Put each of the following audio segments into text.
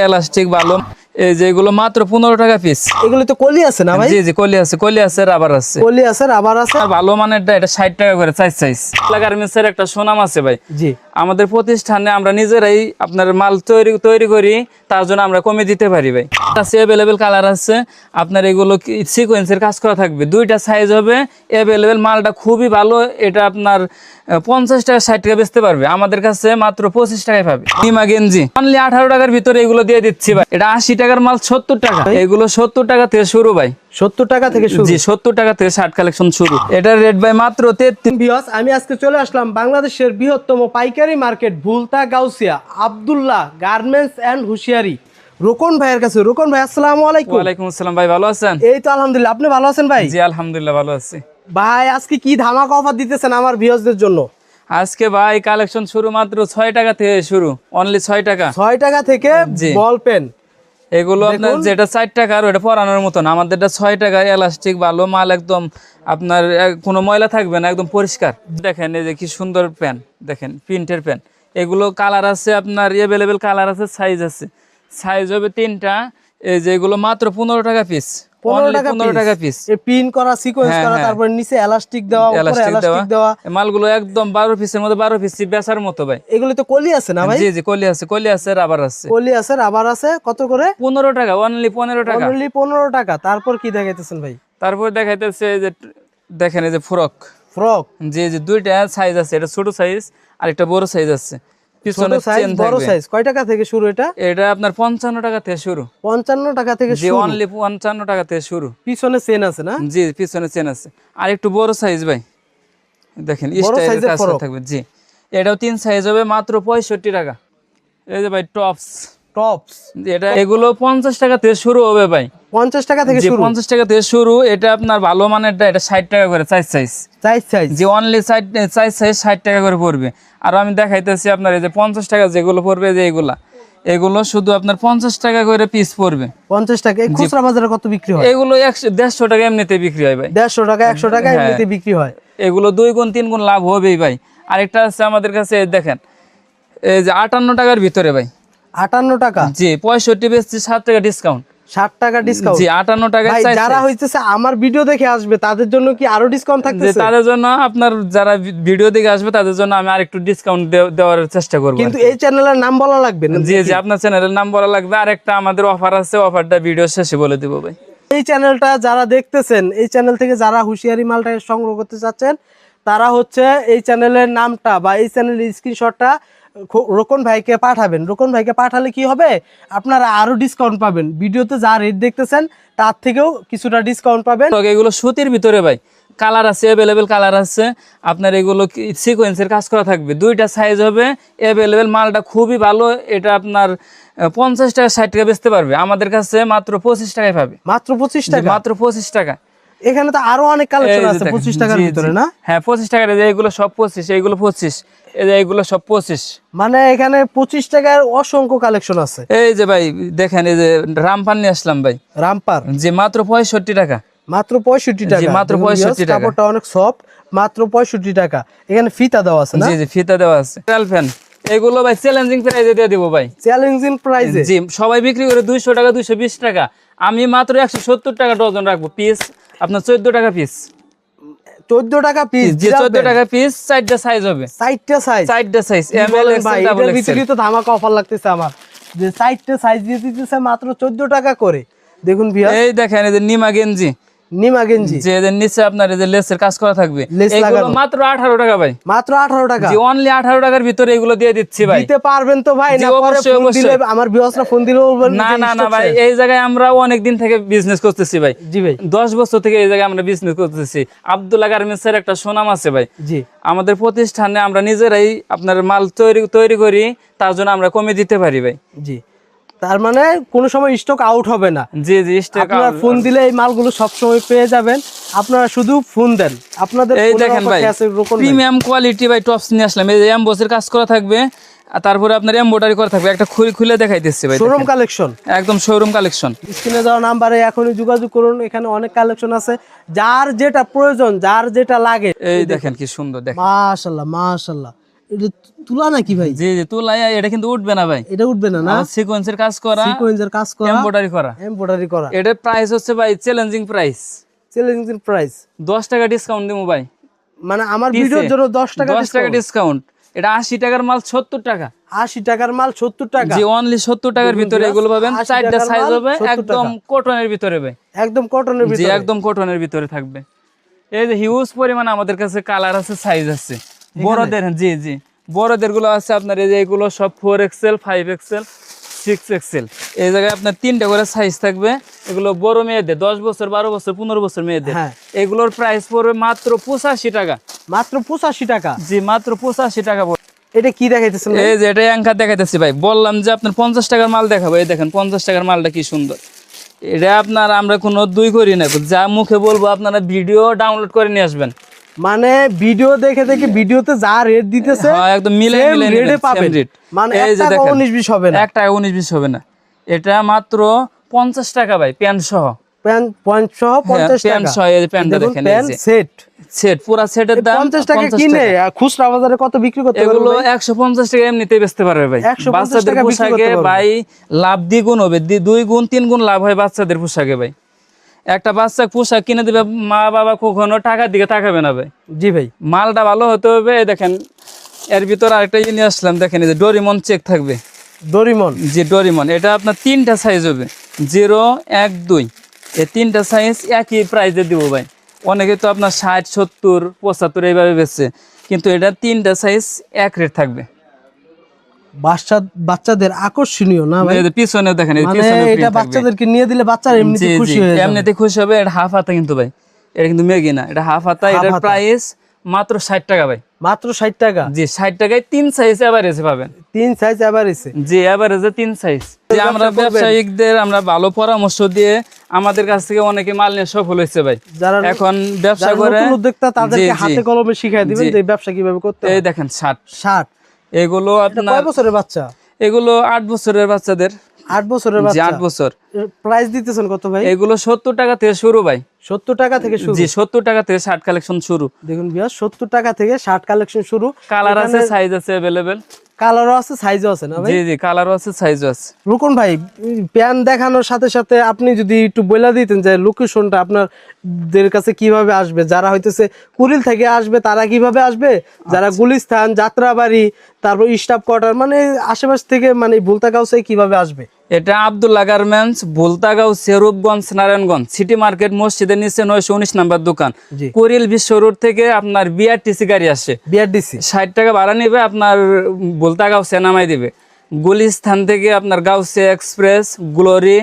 Elastic বালুন এই যেগুলো মাত্র পনেরো টাকা পিস এগুলো তো কলি আছে না ভাই? জি জি কলি আছে কলি আছে রাবার আছে। কলি আছে রাবার আছে। আর ভালো মানেরটা এটা ষাট টাকা করে সাইজ সাইজ লাগার এর একটা সুনাম আছে ভাই। জি। আমাদের প্রতিষ্ঠানে আমরা নিজেরাই আপনার মাল তৈরি তৈরি করি তার জন্য আমরা কমে দিতে পারি ভাই। আছে অ্যাভেলেবেল কালার আছে আপনার এগুলো সিকোয়েন্সের কাজ করা থাকবে। দুইটা সাইজ হবে অ্যাভেলেবেল মালটা খুবই ভালো এটা আপনার পঞ্চাশ টাকা ষাট টাকা বেচতে পারবে। আমাদের কাছে মাত্র পঁচিশ টাকায় পাবে। নিমা গেঞ্জি। অনলি আঠারো টাকার ভিতরে এগুলো দিয়ে দিচ্ছি ভাই। এটা আশি টাকার মাল সত্তর টাকা। এগুলো সত্তর টাকা থেকে শুরু ভাই। সত্তর টাকা থেকে শুরু। জি সত্তর টাকা থেকে ষাট কালেকশন শুরু। এটার রেট ভাই মাত্র তেত্রিশ বিয়স আমি আজকে চলে আসলাম বাংলাদেশের বৃহত্তম পাইকারি market Bhulta Gausia Abdullah garments and হুশিয়ারি। Rokon ভাইয়ের কাছে। রোকন ভাই আসসালামু আলাইকুম। ওয়ালাইকুম আসসালাম ভাই ভালো আছেন? এই তো আলহামদুলিল্লাহ। আপনি ভালো আছেন ভাই? জি আলহামদুলিল্লাহ ভালো আছি। ভাই আজকে কি ধামাকা অফার দিতেছেন আমার ভিউয়ার্সদের জন্য? আজকে ভাই কালেকশন শুরু মাত্র ছয় টাকা থেকে শুরু। অনলি ছয় টাকা। ছয় টাকা থেকে। বল পেন এগুলো আপনার যেটা চার টাকা আর ওটা পরানোর মতো মতন আমাদেরটা ছয় টাকা এলাস্টিক ভালো মাল একদম আপনার কোনো ময়লা থাকবে না একদম পরিষ্কার। দেখেন এই যে কি সুন্দর প্যান দেখেন প্রিন্টের প্যান এগুলো কালার আছে আপনার অ্যাভেলেবেল কালার আছে সাইজ আছে। সাইজ হবে তিনটা এই যে এগুলো মাত্র পনেরো টাকা পিস পনেরো টাকা পিস পিন করা সিকোয়েন্স হ্যাঁ, করা হ্যাঁ। তারপর নিচে এলাস্টিক দেওয়া উপরে এলাস্টিক এলাস্টিক দেওয়া। দেওয়া মালগুলো একদম বারো পিসের মধ্যে বারো পিস বেচার মতো ভাই। এগুলো তো কলি আছে না ভাই? জি জি কলি আছে কলি আছে রাবার আছে। কলি আছে রাবার আছে কত করে? পনেরো টাকা অনলি পনেরো টাকা। অনলি টাকা। তারপর কি দেখাইতেছেন ভাই? তারপর দেখাইতেছে যে দেখেন এই যে ফ্রক ফ্রক যে যে দুইটা সাইজ আছে। এটা ছোট সাইজ আর একটা বড় সাইজ আছে। পিছনে চেন বড় সাইজ কয় টাকা থেকে শুরু এটা? এটা আপনার পঞ্চান্ন টাকা থেকে শুরু। পঞ্চান্ন টাকা থেকে যে শুরু। অনলি পঞ্চান্ন টাকা থেকে শুরু। পিছনে চেন আছে না? জি পিছনে চেন আছে। আর একটু বড় সাইজ ভাই। দেখেন স্টাইলের। থাকবে। জি এটাও তিন সাইজ হবে মাত্র পঁয়ষট্টি টাকা। এই যে ভাই টপস টপস এটা এগুলো পঞ্চাশ টাকা থেকে শুরু হবে ভাই। পঞ্চাশ টাকা থেকে শুরু? পঞ্চাশ টাকা থেকে শুরু এটা আপনার ভালো মানেরটা এটা ষাট টাকা করে সাইজ সাইজ সাইজ সাইজ যে অনলি সাইজ টাকা করে পড়বে। আর আমি দেখাইতেছি আপনার এই যে পঞ্চাশ টাকা যেগুলো পড়বে যে এগুলা। এগুলো শুধু আপনার পঞ্চাশ টাকা করে পিস পড়বে। পঞ্চাশ টাকা। খুচরা বাজারে কত বিক্রি হয়? এগুলো একশো দেড়শো টাকা এমনিতে বিক্রি হয় ভাই। দেড়শো টাকা একশো টাকা হ্যাঁ। এমনিতে বিক্রি হয়। এগুলো দুই গুণ তিন গুণ লাভ হবেই ভাই। আরেকটা আছে আমাদের কাছে দেখেন। এই যে আটান্ন টাকার ভিতরে ভাই। আটান্ন টাকা। জি পঁয়ষট্টি বেশি সাত টাকা ডিসকাউন্ট ষাট টাকা ডিসকাউন্ট জি আটান্ন টাকা যারা হইতেছে আমার ভিডিও দেখে আসবে তাদের জন্য কি আরও ডিসকাউন্ট থাকতেছে? তাদের জন্য আপনার যারা ভিডিও দেখে আসবে তাদের জন্য আমি আরেকটু ডিসকাউন্ট দেওয়ার চেষ্টা করব কিন্তু এই চ্যানেলের নাম বলা লাগবে না? জি জি আপনার চ্যানেলের নাম বলা লাগবে। আর একটা আমাদের অফার আছে অফারটা ভিডিও শেষে বলে দিব ভাই। এই চ্যানেলটা যারা দেখতেছেন এই চ্যানেল থেকে যারা হুঁশিয়ারি মালটা সংগ্রহ করতে চাচ্ছেন তারা হচ্ছে এই চ্যানেলের নামটা বা এই চ্যানেলের স্ক্রিনশটটা রোকন ভাইকে পাঠাবেন। রোকন ভাইকে পাঠালে কি হবে? আপনারা আরও ডিসকাউন্ট পাবেন। ভিডিওতে যা রেট দেখতেছেন তার থেকেও কিছুটা ডিসকাউন্ট পাবেন। এগুলো সুতির ভিতরে ভাই। কালার আছে অ্যাভেলেবেল কালার আছে। আপনার এগুলো সিকোয়েন্সের কাজ করা থাকবে। দুইটা সাইজ হবে অ্যাভেলেবেল মালটা খুবই ভালো। এটা আপনার পঞ্চাশ টাকা ষাট টাকা বেচতে পারবে। আমাদের কাছে মাত্র পঁচিশ টাকায় পাবে। মাত্র পঁচিশ টাকা? মাত্র পঁচিশ টাকা। এখানে তো আরও অনেক কালেকশন আছে দেখেন, পঁচিশ টাকার জি, জি। ভিতরে না? হ্যাঁ পঁচিশ টাকার এই যে এগুলো সব পঁচিশ এইগুলো পঁচিশ এই যে এইগুলো সব পঁচিশ। মানে এখানে পঁচিশ টাকার অসংখ্য কালেকশন আছে। এই যে ভাই দেখেন এই যে রামপান নিয়ে আসলাম ভাই। রামপার? যে মাত্র পঁয়ষট্টি টাকা। মাত্র পঁয়ষট্টি টাকা। মাত্র দেখুন 65 টাকা। কাপড়টা অনেক সফট মাত্র পঁয়ষট্টি টাকা। এখানে ফিতা দেওয়া আছে না? জি জি ফিতা দেওয়া আছে। ফ্যান এগুলো ভাই চ্যালেঞ্জিং প্রাইজে দিয়ে দিব ভাই। চ্যালেঞ্জিং প্রাইসে জি সবাই বিক্রি করে দুইশো টাকা দুইশো বিশ টাকা। আমি মাত্র একশো সত্তর টাকা ডজন রাখব পিস আপনার চোদ্দ টাকা পিস চোদ্দ টাকা পিস যে চোদ্দ টাকা পিস চারটা সাইজ হবে। সাইডটা সাইজ চারটা সাইজ এম এল ভাই ডাবল এটার ভিতরেই তো ধামাকা অফার লাগতেছে আমার। যে সাইডটা সাইজ দিয়ে দিতেছে মাত্র চোদ্দ টাকা করে। দেখুন ভিয়া এই দেখেন এই যে নিমা গেঞ্জি। নিমা গেঞ্জি। যে এদের নিচে আপনার এই যে লেসের কাজ করা থাকবে। এগুলো মাত্র আঠারো টাকা ভাই। মাত্র আঠারো টাকা। যে অনলি আঠারো টাকার ভিতরে এগুলো দিয়ে দিচ্ছি ভাই। দিতে পারবেন তো ভাই না পরে ফোন দিলে আমার ভিউয়ার্সরা ফোন দিলেও বলবেন না না না ভাই এই জায়গায় আমরা অনেক দিন থেকে বিজনেস করতেছি ভাই। জি ভাই। দশ বছর থেকে এই জায়গায় আমরা বিজনেস করতেছি। আব্দুল্লাহ একটা সুনাম আছে ভাই। জি। আমাদের প্রতিষ্ঠানে আমরা নিজেরাই আপনার মাল তৈরি তৈরি করি তার জন্য আমরা কমে দিতে পারি ভাই। জি। তার মানে কোনো সময় স্টক আউট হবে না। জি জি স্টেক আপনারা ফোন দিলে এই মালগুলো সব সময় পেয়ে যাবেন। আপনারা শুধু ফোন দেন। আপনাদের এই দেখেন ভাই। প্রিমিয়াম কোয়ালিটি ভাই টপস নিয়ে আসলাম। এই এমবসের কাজ করা থাকবে আর তারপরে আপনার এমব্রয়ডারি করা থাকবে। একটা খুলে খুলে দেখাইতেছি ভাই শোরুম কালেকশন একদম শোরুম কালেকশন স্ক্রিনে দেওয়া নাম্বারে এখনই যোগাযোগ করুন। এখানে অনেক কালেকশন আছে। যার যেটা প্রয়োজন যার যেটা লাগে। এই দেখেন কি সুন্দর দেখেন। মাশাল্লাহ মাশাল্লাহ। এটা তুলা নাকি ভাই? জি জি তুলাই এটা কিন্তু উঠবে না ভাই। এটা উঠবে না না? সিকোয়েন্সের কাজ করা সিকোয়েন্সের কাজ করা এমব্রয়ডারি করা। এমব্রয়ডারি করা। এটার প্রাইস হচ্ছে ভাই চ্যালেঞ্জিং প্রাইস চ্যালেঞ্জিং প্রাইস দশ টাকা ডিসকাউন্ট দিব ভাই। মানে আমার ভিডিওর জন্য দশ টাকা দশ টাকা ডিসকাউন্ট এটা আশি টাকার মাল সত্তর টাকা। আশি টাকার মাল সত্তর টাকা। অনলি টাকার ভিতরে এগুলো পাবেন। চারটা সাইজ হবে একদম কটনের ভিতরে ভাই। একদম কটনের জি ভিতরে। একদম কটনের ভিতরে থাকবে। এই যে হিউজ পরিমাণ আমাদের কাছে কালার আছে সাইজ আছে। বড়দের জি জি। বড়দেরগুলো আছে আপনার এই যে এগুলো সব four XL five XL six XL এই জায়গায় আপনার তিনটা করে সাইজ থাকবে। এগুলো বড় মেয়েদের দশ বছর বারো বছর পনেরো বছর মেয়েদের। হ্যাঁ। এগুলোর প্রাইস পড়বে মাত্র পঁচাশি টাকা। মাত্র পঁচাশি টাকা? জি মাত্র পঁচাশি টাকা পড়বে। এটা কি দেখাইতেছেন এই যে এটা অ্যাঙ্কার দেখাইতেছি ভাই। বললাম যে আপনার পঞ্চাশ টাকার মাল দেখাবো। এই দেখেন পঞ্চাশ টাকার মালটা কি সুন্দর। এটা আপনার আমরা কোনো দুই করি না। যা মুখে বলব আপনারা ভিডিও ডাউনলোড করে নিয়ে আসবেন। মানে ভিডিও দেখে দেখে ভিডিওতে যা রেট দিতেছে হ্যাঁ, একদম মিলে পাবেন। মানে এই যে দেখেন। উনিশ বিশ হবে না। এক টাকা উনিশ বিশ হবে না। এটা মাত্র পঞ্চাশ টাকা ভাই প্যান্ট সহ। প্যান্ট পয়েন্ট সহ পঞ্চাশ প্যান্ট টাকা। সহ এই প্যান্টটা দেখেন প্যান্ট যে। সেট সেট পুরা সেটের দাম টাকা কিনে খুচরা বাজারে কত বিক্রি করতে পারবে এগুলো টাকা এমনিতে বেচতে পারবে ভাই। 150 বাচ্চাদের পোশাকে ভাই লাভ দ্বিগুণ হবে। দুই গুণ তিন গুণ লাভ হয় বাচ্চাদের পোশাকে ভাই। একটা বাচ্চা পোশাক কিনে দিবে মা বাবা কখনো টাকার দিকে তাকাবে না ভাই। জি ভাই। মালটা ভালো হতে হবে দেখেন এর ভিতর আরেকটা জিনিস নিয়ে আসলাম দেখেন এই যে ডোরিমন চেক থাকবে। ডোরিমন? যে ডোরিমন এটা আপনার তিনটা সাইজ হবে জিরো এক দুই। এই তিনটা সাইজ একই প্রাইসে দিব ভাই। অনেকে তো আপনার ষাট সত্তর পঁচাত্তর এইভাবে বেচছে কিন্তু এটা তিনটা সাইজ এক রেট থাকবে। বাচ্চা বাচ্চাদের আকর্ষণীয় না ভাই? এই দেখেন এই মানে পিছনেও এটা বাচ্চাদেরকে নিয়ে দিলে বাচ্চারা এমনিতে খুশি হয়ে যাবে। এমনিতে খুশি হবে এটা হাফ হাতা কিন্তু ভাই। এটা কিন্তু মেগি না এটা হাফ হাতা এটার প্রাইস মাত্র ষাট টাকা ভাই। মাত্র ষাট টাকা? জি ষাট টাকায় তিন সাইজ এভারেজে পাবেন। তিন সাইজ এভারেজে জি এভারেজে তিন সাইজ যে আমরা ব্যবসায়িকদের আমরা ভালো পরামর্শ দিয়ে আমাদের কাছ থেকে অনেকে মাল নিয়ে সফল হয়েছে ভাই। যারা এখন ব্যবসা করে উদ্যোক্তা তাদেরকে হাতে কলমে শিখাই দিবেন যে ব্যবসা কীভাবে করতে এই দেখেন ষাট। ষাট। এগুলো আপনার কয় বছরের বাচ্চা? এগুলো আট বছরের বাচ্চাদের। আট বছরের জি বাচ্চা। আট বছর প্রাইস দিতেছেন কত ভাই? এগুলো সত্তর টাকা থেকে শুরু ভাই। সত্তর টাকা থেকে শুরু? জি সত্তর টাকা থেকে ষাট কালেকশন শুরু। দেখুন বিয়ার সত্তর টাকা থেকে ষাট কালেকশন শুরু। কালার আছে সাইজ আছে অ্যাভেলেবেল কালারও আছে সাইজও আছে না ভাই? জি জি কালারও আছে সাইজও আছে। রুকন ভাই প্যান দেখানোর সাথে সাথে আপনি যদি একটু বলে দিতেন যে লোকেশনটা আপনাদের কাছে কীভাবে আসবে? যারা হইতেছে কুড়িল থেকে আসবে তারা কীভাবে আসবে? যারা আচ্ছা। গুলিস্তান যাত্রাবাড়ি তারপর স্টাফ কোয়ার্টার মানে আশেপাশ থেকে মানে ভুলতা কাউসাই কীভাবে আসবে? এটা আব্দুল্লাহ গার্মেন্টস ভুলতাগাঁও সেরূপগঞ্জ নারায়ণগঞ্জ। সিটি মার্কেট মসজিদের নিচে নয়শো উনিশ নাম্বার দোকান। জি। বিশ্ব রোড থেকে আপনার বিআরটিসি গাড়ি আসে। বিআরডিসি ষাট টাকা ভাড়া নেবে আপনার ভুলতাগাঁও নামাই দিবে। গুলিস্থান থেকে আপনার গাউসে এক্সপ্রেস গ্লোরি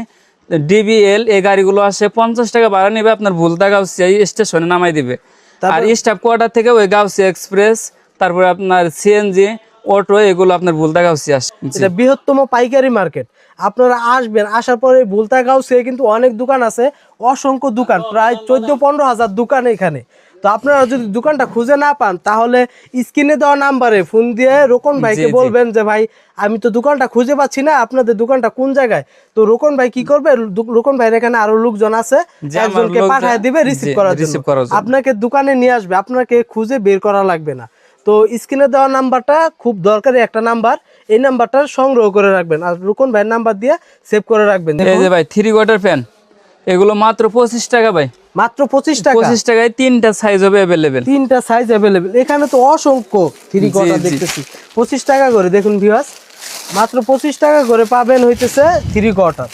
ডিবিএল এই গাড়িগুলো আসে। পঞ্চাশ টাকা ভাড়া নেবে আপনার ভুলতাগাঁও স্টেশনে নামাই দিবে। আর স্টাফ কোয়ার্টার থেকে ওই গাউসি এক্সপ্রেস তারপরে আপনার সিএনজি অটো এগুলো আপনার ভুলতাগাঁওসি আসে। এটা বৃহত্তম পাইকারি মার্কেট। আপনারা আসবেন আসার পরে বুলতাগাঁওসে কিন্তু অনেক দোকান আছে অসংখ্য দোকান প্রায় চোদ্দ পনেরো হাজার দোকান এখানে। তো আপনারা যদি দোকানটা খুঁজে না পান তাহলে স্ক্রিনে দেওয়া নাম্বারে ফোন দিয়ে রোকন ভাইকে বলবেন যে ভাই আমি তো দোকানটা খুঁজে পাচ্ছি না আপনাদের দোকানটা কোন জায়গায়? তো রোকন ভাই কি করবে? রোকন ভাইয়ের এখানে আরও লোকজন আছে একজনকে পাঠায় দিবে রিসিভ করার জন্য। করার জন্য। আপনাকে দোকানে নিয়ে আসবে আপনাকে খুঁজে বের করা লাগবে না। তো স্ক্রিনে দেওয়া নাম্বারটা খুব দরকারি একটা নাম্বার এই নাম্বারটা সংগ্রহ করে রাখবেন আর রুকন ভাইয়ের নাম্বার দিয়ে সেভ করে রাখবেন। এই যে ভাই থ্রি কোয়ার্টার প্যান এগুলো মাত্র পঁচিশ টাকা ভাই। মাত্র পঁচিশ টাকা। পঁচিশ টাকায় তিনটা সাইজ হবে অ্যাভেলেবেল তিনটা সাইজ অ্যাভেলেবেল এখানে তো অসংখ্য থ্রি কোয়ার্টার দেখতেছি। পঁচিশ টাকা করে দেখুন ভিউয়ার্স মাত্র পঁচিশ টাকা করে পাবেন হইতেছে থ্রি কোয়ার্টার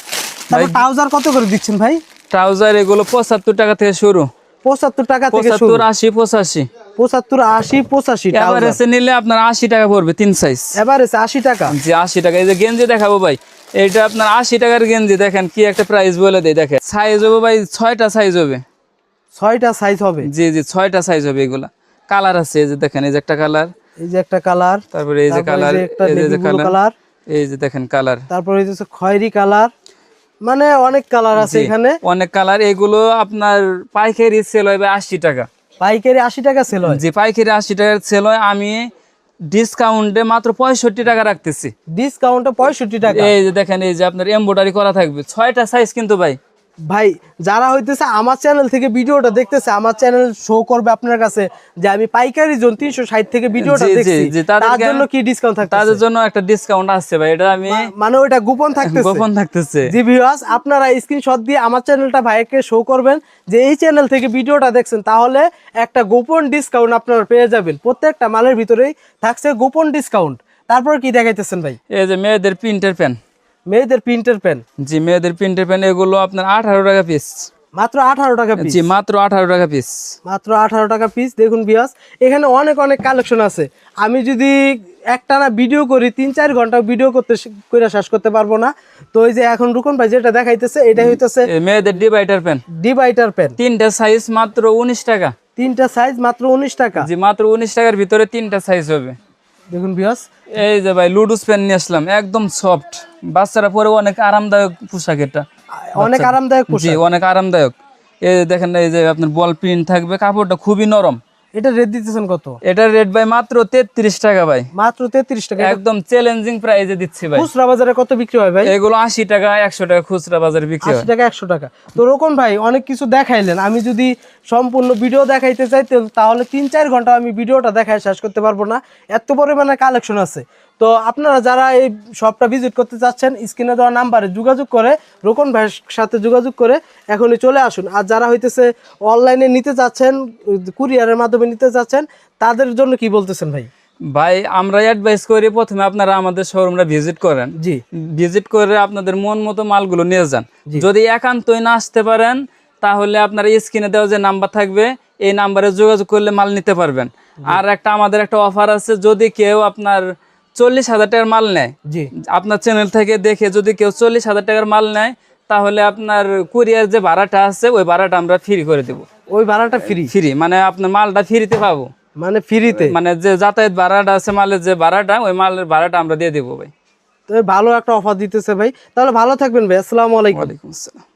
তারপর ট্রাউজার কত করে দিচ্ছেন ভাই? ট্রাউজার এগুলো পঁচাত্তর টাকা থেকে শুরু। পঁচাত্তর টাকা পঁচাত্তর আশি পঁচাশি। পঁচাত্তর আশি পঁচাশি এভারেজে নিলে আপনার আশি টাকা পড়বে তিন সাইজ এভারেজ আশি টাকা। জি আশি টাকা। এই যে গেঞ্জি দেখাবো ভাই এটা আপনার আশি টাকার গেঞ্জি দেখেন কি একটা প্রাইস বলে দেয় দেখেন। সাইজ হবে ভাই ছয়টা সাইজ হবে। ছয়টা সাইজ হবে। জি জি ছয়টা সাইজ হবে এগুলা। কালার আছে এই যে দেখেন এই যে একটা কালার এই যে একটা কালার তারপরে এই যে কালার এই যে কালার এই যে দেখেন কালার তারপরে হইতেছে খয়েরি কালার মানে অনেক কালার আছে এখানে। অনেক কালার। এগুলো আপনার পাইকারি সেল হয় আশি টাকা। পাইকারি আশি টাকা সেল হয়? যে পাইকারি আশি টাকার সেল হয়। আমি ডিসকাউন্টে মাত্র পঁয়ষট্টি টাকা রাখতেছি। ডিসকাউন্টে পঁয়ষট্টি টাকা? এই যে দেখেন এই যে আপনার এমব্রয়ডারি করা থাকবে। ছয়টা সাইজ কিন্তু ভাই। ভাই যারা হইতেছে আমার চ্যানেল থেকে ভিডিওটা দেখতেছে আমার চ্যানেল শো করবে আপনার কাছে যে আমি পাইকারি জন তিনশো ষাট থেকে ভিডিওটা দেখছি তার জন্য কি ডিসকাউন্ট থাকছে তাদের জন্য একটা ডিসকাউন্ট আসছে ভাই এটা আমি মানে ওইটা গোপন থাকতেছে। গোপন থাকতেছে। জি ভিউয়ার্স আপনারা স্ক্রিনশট দিয়ে আমার চ্যানেলটা ভাইকে শো করবেন যে এই চ্যানেল থেকে ভিডিওটা দেখছেন তাহলে একটা গোপন ডিসকাউন্ট আপনারা পেয়ে যাবেন। প্রত্যেকটা মালের ভিতরেই থাকছে গোপন ডিসকাউন্ট তারপর কি দেখাইতেছেন ভাই? এই যে মেয়েদের প্রিন্টের পেন মেয়েদের প্রিন্টের পেন? জি মেয়েদের প্রিন্টের পেন এগুলো আপনার আঠারো টাকা পিস মাত্র আঠারো টাকা পিস জি মাত্র আঠারো টাকা পিস মাত্র আঠারো টাকা পিস দেখুন বিয়াস এখানে অনেক অনেক কালেকশন আছে। আমি যদি একটানা ভিডিও করি তিন চার ঘণ্টা ভিডিও করতে করে শেষ করতে পারব না। তো ওই যে এখন রুকন ভাই যেটা দেখাইতেছে এটা হইতেছে মেয়েদের ডিভাইডার পেন ডিভাইটার পেন তিনটা সাইজ মাত্র উনিশ টাকা। তিনটা সাইজ মাত্র উনিশ টাকা। জি মাত্র উনিশ টাকার ভিতরে তিনটা সাইজ হবে। দেখুন বিয়াস এই যে ভাই লুডুস প্যান্ট নিয়ে আসলাম একদম সফট বাচ্চারা পরে অনেক আরামদায়ক পোশাক এটা। অনেক আরামদায়ক জি পোশাক। অনেক আরামদায়ক। এই দেখেন এই যে আপনার বল প্রিন্ট থাকবে কাপড়টা খুবই নরম। এটা রেট দিতেছেন কত? এটা রেট ভাই মাত্র তেত্রিশ টাকা ভাই। মাত্র তেত্রিশ টাকা। একদম চ্যালেঞ্জিং প্রাইসে দিচ্ছি ভাই। খুচরা বাজারে কত বিক্রি হয় ভাই? এগুলো আশি টাকা একশো টাকা খুচরা বাজারে বিক্রি হয়। 80 টাকা একশো টাকা। তো রকম ভাই অনেক কিছু দেখাইলেন। আমি যদি সম্পূর্ণ ভিডিও দেখাইতে চাই তাহলে তিন চার ঘণ্টা আমি ভিডিওটা দেখায় শেষ করতে পারব না। এত পরিমাণে কালেকশন আছে। তো আপনারা যারা এই শপটা ভিজিট করতে চাচ্ছেন স্ক্রিনে দেওয়া নাম্বারে যোগাযোগ করে রোকন ভাইয়ের সাথে যোগাযোগ করে এখনই চলে আসুন। আর যারা হইতেছে অনলাইনে নিতে চাচ্ছেন কুরিয়ারের মাধ্যমে নিতে চাচ্ছেন তাদের জন্য কি বলতেছেন ভাই? ভাই আমরা অ্যাডভাইস করি প্রথমে আপনারা আমাদের শোরুমটা ভিজিট করেন। জি। ভিজিট করে আপনাদের মন মতো মালগুলো নিয়ে যান। যদি একান্তই না আসতে পারেন তাহলে আপনার স্ক্রিনে দেওয়া যে নাম্বার থাকবে এই নাম্বারে যোগাযোগ করলে মাল নিতে পারবেন। আর একটা আমাদের একটা অফার আছে যদি কেউ আপনার চল্লিশ হাজার টাকার মাল নেয়। জি। আপনার চ্যানেল থেকে দেখে যদি কেউ চল্লিশ হাজার টাকার মাল নেয় তাহলে আপনার কুরিয়ার যে ভাড়াটা আছে ওই ভাড়াটা আমরা ফ্রি করে দেবো। ওই ভাড়াটা ফ্রি ফ্রি মানে আপনার মালটা ফ্রিতে পাবো। মানে ফ্রিতে? মানে যে যাতায়াত ভাড়াটা আছে মালের যে ভাড়াটা ওই মালের ভাড়াটা আমরা দিয়ে দেবো ভাই। তো ভালো একটা অফার দিতেছে ভাই। তাহলে ভালো থাকবেন ভাই। আসসালামু আলাইকুম। ওয়ালাইকুম আসসালাম।